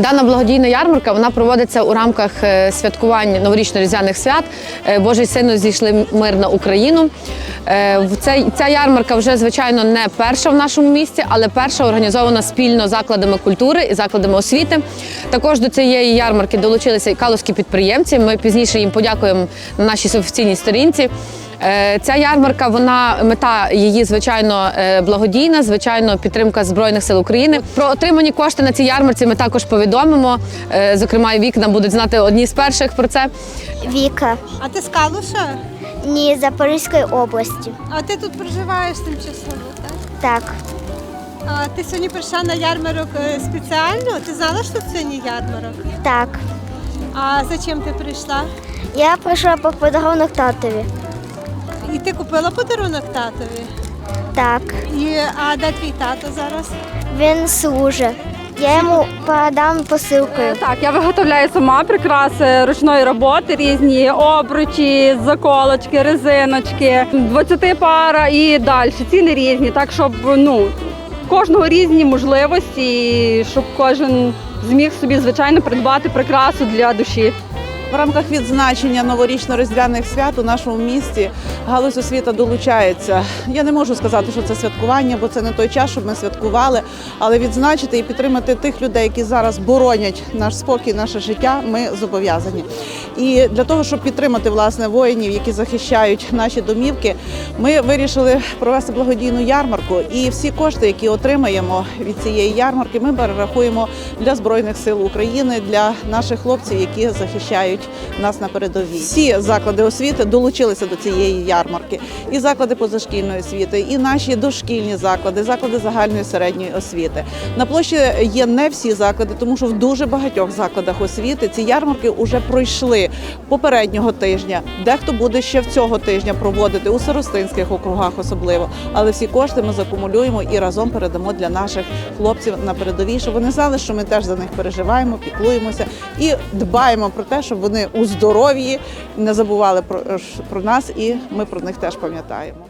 Дана благодійна ярмарка вона проводиться у рамках святкування святкувань новорічно-різдвяних свят. Е, Божий сину зійшли мир на Україну. Е, Ця ярмарка вже звичайно не перша в нашому місті, але перша організована спільно закладами культури і закладами освіти. Також до цієї ярмарки долучилися і калузькі підприємці. Ми пізніше їм подякуємо на нашій офіційній сторінці. Е, Ця ярмарка, вона мета її звичайно е, благодійна, звичайно, підтримка збройних сил України. Про отримані кошти на цій ярмарці ми також повідомимо. Е, Зокрема, і вікна будуть знати одні з перших про це. Віка. А ти з Калуша? Ні, Запорізької області. А ти тут проживаєш тимчасово, так? Так. А ти сьогодні прийшла на ярмарок е, спеціально? Ти знала, що сьогодні ярмарок? Так. А за чим ти прийшла? Я прийшла по подарунок татові. І ти купила подарунок татові? Так. І, а де твій тато зараз? Він служить. Я йому передам посилкою. Так, я виготовляю сама прикраси ручної роботи, різні обручі, заколочки, резиночки, 20 пара і далі. Ціни різні, так щоб ну кожного різні можливості, щоб кожен зміг собі звичайно придбати прикрасу для душі. В рамках відзначення новорічно-різдвяних свят у нашому місті галузь освіта долучається. Я не можу сказати, що це святкування, бо це не той час, щоб ми святкували. Але відзначити і підтримати тих людей, які зараз боронять наш спокій, наше життя, ми зобов'язані. І для того, щоб підтримати власне воїнів, які захищають наші домівки, ми вирішили провести благодійну ярмарку. І всі кошти, які отримаємо від цієї ярмарки, ми перерахуємо для збройних сил України, для наших хлопців, які захищають нас на передовій. Всі заклади освіти долучилися до цієї ярмарки, і заклади позашкільної освіти, і наші дошкільні заклади, заклади загальної середньої освіти. На площі є не всі заклади, тому що в дуже багатьох закладах освіти ці ярмарки вже пройшли попереднього тижня. Дехто буде ще в цього тижня проводити у Соростинських округах, особливо. Але всі кошти ми закумулюємо і разом передамо для наших хлопців на передовій, щоб вони знали, що ми теж за них переживаємо, піклуємося і дбаємо про те, щоб вони у здоров'ї не забували про, про нас, і ми про них теж пам'ятаємо.